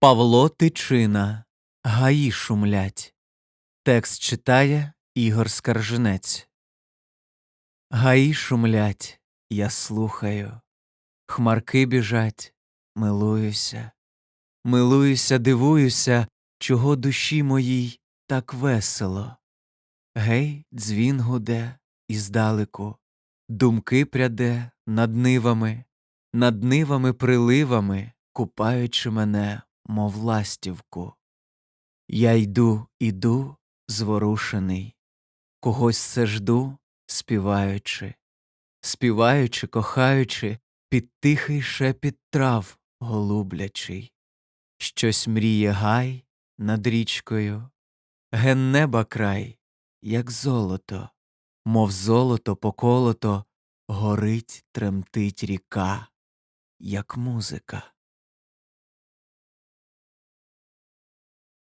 Павло Тичина Гаї шумлять. Текст читає Ігор Скаржинець. Гаї шумлять, я слухаю. Хмарки біжать, милуюся. Милуюся, дивуюся, чого душі моїй так весело. Гей, дзвін гуде іздалеку, думки пряде над нивами, над нивами приливами, купаючи мене, мов ластівку. Я йду, іду, зворушений, когось все жду, співаючи, співаючи, кохаючи, під тихий шепіт трав голублячий. Щось мріє гай над річкою, ген неба край, як золото, мов золото поколото, горить, тремтить ріка, як музика.